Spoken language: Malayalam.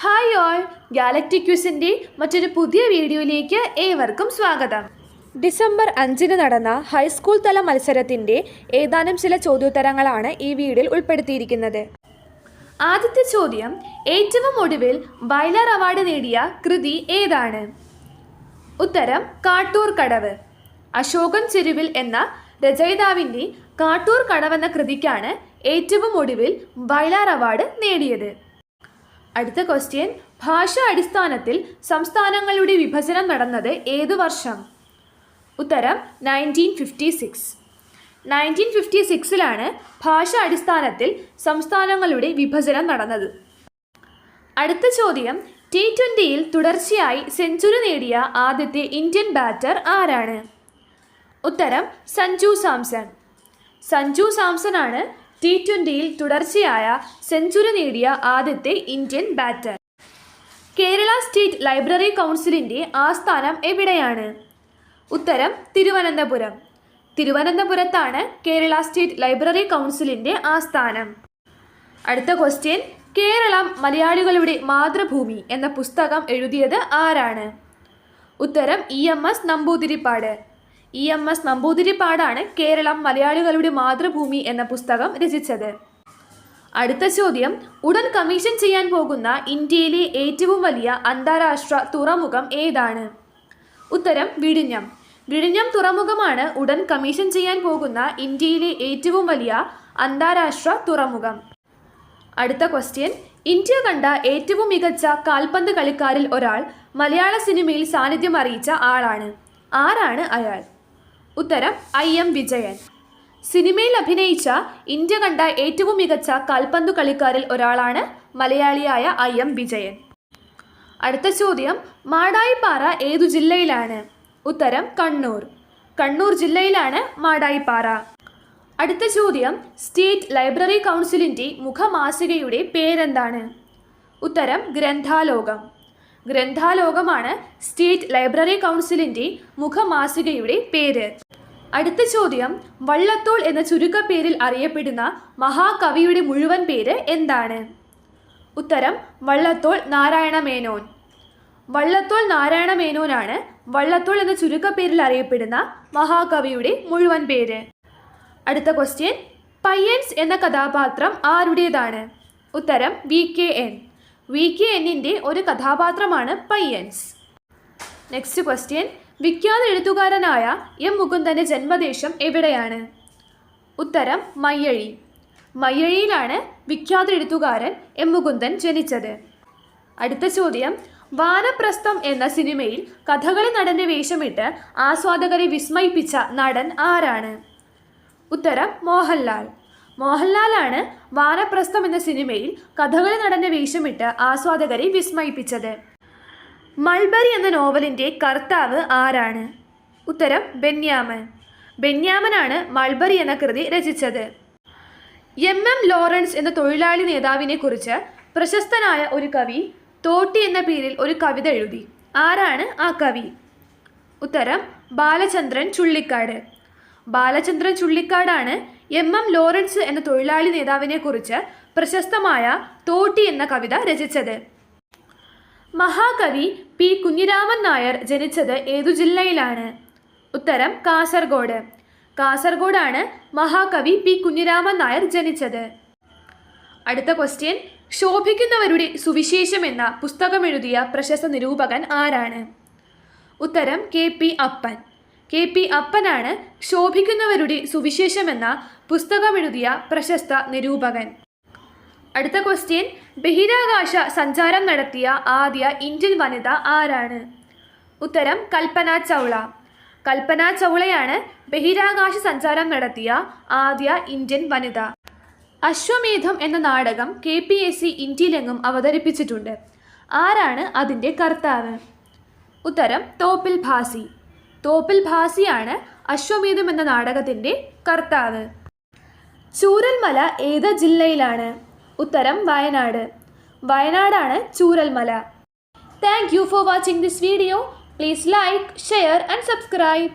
ഹായ് ഓൾ ഗാലക്റ്റിക് ക്യൂസിന്റെ മറ്റൊരു പുതിയ വീഡിയോയിലേക്ക് ഏവർക്കും സ്വാഗതം. ഡിസംബർ അഞ്ചിന് നടന്ന ഹൈസ്കൂൾ തല മത്സരത്തിന്റെ ഏതാനും ചില ചോദ്യോത്തരങ്ങളാണ് ഈ വീഡിയോയിൽ ഉൾപ്പെടുത്തിയിരിക്കുന്നത്. ആദ്യത്തെ ചോദ്യം ഏറ്റവും ഒടുവിൽ ബൈലർ അവാർഡ് നേടിയ കൃതി ഏതാണ്? ഉത്തരം കാട്ടൂർ കടവ്. അശോകൻ ചെരുവിൽ എന്ന രചയിതാവിന്റെ കാട്ടൂർ കടവ് എന്ന കൃതിക്കാണ് ഏറ്റവും ഒടുവിൽ ബൈലാർ അവാർഡ് നേടിയത്. അടുത്ത ക്വസ്റ്റ്യൻ ഭാഷ അടിസ്ഥാനത്തിൽ സംസ്ഥാനങ്ങളുടെ വിഭജനം നടന്നത് ഏത് വർഷം? ഉത്തരം nineteen fifty six nineteen fifty സിക്സിലാണ് ഭാഷ അടിസ്ഥാനത്തിൽ സംസ്ഥാനങ്ങളുടെ വിഭജനം നടന്നത്. അടുത്ത ചോദ്യം ടി ട്വന്റിയിൽ തുടർച്ചയായി സെഞ്ചുറി നേടിയ ആദ്യത്തെ ഇന്ത്യൻ ബാറ്റർ ആരാണ്? ഉത്തരം സഞ്ജു സാംസൺ. സഞ്ജു സാംസൺ ആണ് ടി ട്വന്റിയിൽ തുടർച്ചയായ സെഞ്ചുറി നേടിയ ആദ്യത്തെ Indian batter. Kerala state library കൗൺസിലിന്റെ ആസ്ഥാനം എവിടെയാണ്? ഉത്തരം തിരുവനന്തപുരം. തിരുവനന്തപുരത്താണ് കേരള സ്റ്റേറ്റ് ലൈബ്രറി കൗൺസിലിന്റെ ആസ്ഥാനം. അടുത്ത ക്വസ്റ്റ്യൻ കേരളം മലയാളികളുടെ മാതൃഭൂമി എന്ന പുസ്തകം എഴുതിയത് ആരാണ്? ഉത്തരം E M S Namboodiripad. E M S നമ്പൂതിരിപ്പാടാണ് Keralam മലയാളികളുടെ മാതൃഭൂമി എന്ന പുസ്തകം രചിച്ചത്. അടുത്ത ചോദ്യം. ഉടൻ കമ്മീഷൻ ചെയ്യാൻ പോകുന്ന ഇന്ത്യയിലെ ഏറ്റവും വലിയ അന്താരാഷ്ട്ര തുറമുഖം ഏതാണ്? ഉത്തരം വിഴിഞ്ഞം. വിഴിഞ്ഞം തുറമുഖമാണ് ഉടൻ കമ്മീഷൻ ചെയ്യാൻ പോകുന്ന ഇന്ത്യയിലെ ഏറ്റവും വലിയ അന്താരാഷ്ട്ര തുറമുഖം. അടുത്ത ക്വസ്റ്റ്യൻ ഇന്ത്യ കണ്ട ഏറ്റവും മികച്ച കാൽപന്ത് കളിക്കാരിൽ ഒരാൾ മലയാള സിനിമയിൽ സാന്നിധ്യം അറിയിച്ച ആളാണ്. ആരാണ് അയാൾ? ഉത്തരം ഐ എം വിജയൻ. സിനിമയിൽ അഭിനയിച്ച ഇന്ത്യ കണ്ട ഏറ്റവും മികച്ച കാൽപന്തു കളിക്കാരിൽ ഒരാളാണ് മലയാളിയായ ഐ എം വിജയൻ. അടുത്ത ചോദ്യം മാടായിപ്പാറ ഏതു ജില്ലയിലാണ്? ഉത്തരം കണ്ണൂർ. കണ്ണൂർ ജില്ലയിലാണ് മാടായിപ്പാറ. അടുത്ത ചോദ്യം സ്റ്റേറ്റ് ലൈബ്രറി കൗൺസിലിന്റെ മുഖമാസികയുടെ പേരെന്താണ്? ഉത്തരം ഗ്രന്ഥാലോകം. ഗ്രന്ഥാലോകമാണ് സ്റ്റേറ്റ് ലൈബ്രറി കൗൺസിലിന്റെ മുഖമാസികയുടെ പേര്. അടുത്ത ചോദ്യം വള്ളത്തോൾ എന്ന ചുരുക്കപ്പേരിൽ അറിയപ്പെടുന്ന മഹാകവിയുടെ മുഴുവൻ പേര് എന്താണ്? ഉത്തരം വള്ളത്തോൾ നാരായണ മേനോൻ. വള്ളത്തോൾ നാരായണ മേനോനാണ് വള്ളത്തോൾ എന്ന ചുരുക്കപ്പേരിൽ അറിയപ്പെടുന്ന മഹാകവിയുടെ മുഴുവൻ പേര്. അടുത്ത ക്വസ്റ്റ്യൻ പയ്യൻസ് എന്ന കഥാപാത്രം ആരുടേതാണ്? ഉത്തരം V K N. V K എന്നിന്റെ ഒരു കഥാപാത്രമാണ് പയ്യൻസ്. നെക്സ്റ്റ് ക്വസ്റ്റ്യൻ വിഖ്യാത എഴുത്തുകാരനായ എം മുകുന്ദന്റെ ജന്മദേശം എവിടെയാണ്? ഉത്തരം മയ്യഴി. മയ്യഴിയിലാണ് വിഖ്യാത എഴുത്തുകാരൻ എം മുകുന്ദൻ ജനിച്ചത്. അടുത്ത ചോദ്യം വാനപ്രസ്ഥം എന്ന സിനിമയിൽ കഥകളി നടന്റെ വേഷമിട്ട് ആസ്വാദകരെ വിസ്മയിപ്പിച്ച നടൻ ആരാണ്? ഉത്തരം മോഹൻലാൽ. മോഹൻലാലാണ് വാനപ്രസ്ഥം എന്ന സിനിമയിൽ കഥകളി നടന്റെ വേഷമിട്ട് ആസ്വാദകരെ വിസ്മയിപ്പിച്ചത്. മൾബറി എന്ന നോവലിന്റെ കർത്താവ് ആരാണ്? ഉത്തരം ബെന്യാമൻ. ബെന്യാമനാണ് മൾബറി എന്ന കൃതി രചിച്ചത്. എം എം ലോറൻസ് എന്ന തൊഴിലാളി നേതാവിനെക്കുറിച്ച് പ്രശസ്തനായ ഒരു കവി തോട്ടി എന്ന പേരിൽ ഒരു കവിത എഴുതി. ആരാണ് ആ കവി? ഉത്തരം ബാലചന്ദ്രൻ ചുള്ളിക്കാട്. ബാലചന്ദ്രൻ ചുള്ളിക്കാടാണ് എം എം ലോറൻസ് എന്ന തൊഴിലാളി നേതാവിനെക്കുറിച്ച് പ്രശസ്തമായ തോട്ടി എന്ന കവിത രചിച്ചത്. മഹാകവി പി കുഞ്ഞിരാമൻ നായർ ജനിച്ചത് ഏതു ജില്ലയിലാണ്? ഉത്തരം കാസർഗോഡ്. കാസർഗോഡാണ് മഹാകവി പി കുഞ്ഞിരാമൻ നായർ ജനിച്ചത്. അടുത്ത ക്വസ്റ്റ്യൻ ശോഭിക്കുന്നവരുടെ സുവിശേഷം എന്ന പുസ്തകം എഴുതിയ പ്രശസ്ത നിരൂപകൻ ആരാണ്? ഉത്തരം K P Appan. K P അപ്പനാണ് ശോഭിക്കുന്നവരുടെ സുവിശേഷം എന്ന പുസ്തകമെഴുതിയ പ്രശസ്ത നിരൂപകൻ. അടുത്ത ക്വസ്റ്റ്യൻ ബഹിരാകാശ സഞ്ചാരം നടത്തിയ ആദ്യ ഇന്ത്യൻ വനിത ആരാണ്? ഉത്തരം കൽപ്പന ചൗള. കൽപ്പന ചൗളയാണ് ബഹിരാകാശ സഞ്ചാരം നടത്തിയ ആദ്യ ഇന്ത്യൻ വനിത. അശ്വമേധം എന്ന നാടകം കെ പി എസ് സി ഇന്ത്യയിലെങ്ങും അവതരിപ്പിച്ചിട്ടുണ്ട്. ആരാണ് അതിന്റെ കർത്താവ്? ഉത്തരം തോപ്പിൽ ഭാസി. തോപ്പിൽ ഭാസിയാണ് അശ്വമേധം എന്ന നാടകത്തിന്റെ കർത്താവ്. ചൂരൽമല ഏത് ജില്ലയിലാണ്? ഉത്തരം വയനാട്. വയനാടാണ് Chooralmala. Thank you for watching this video please like share and subscribe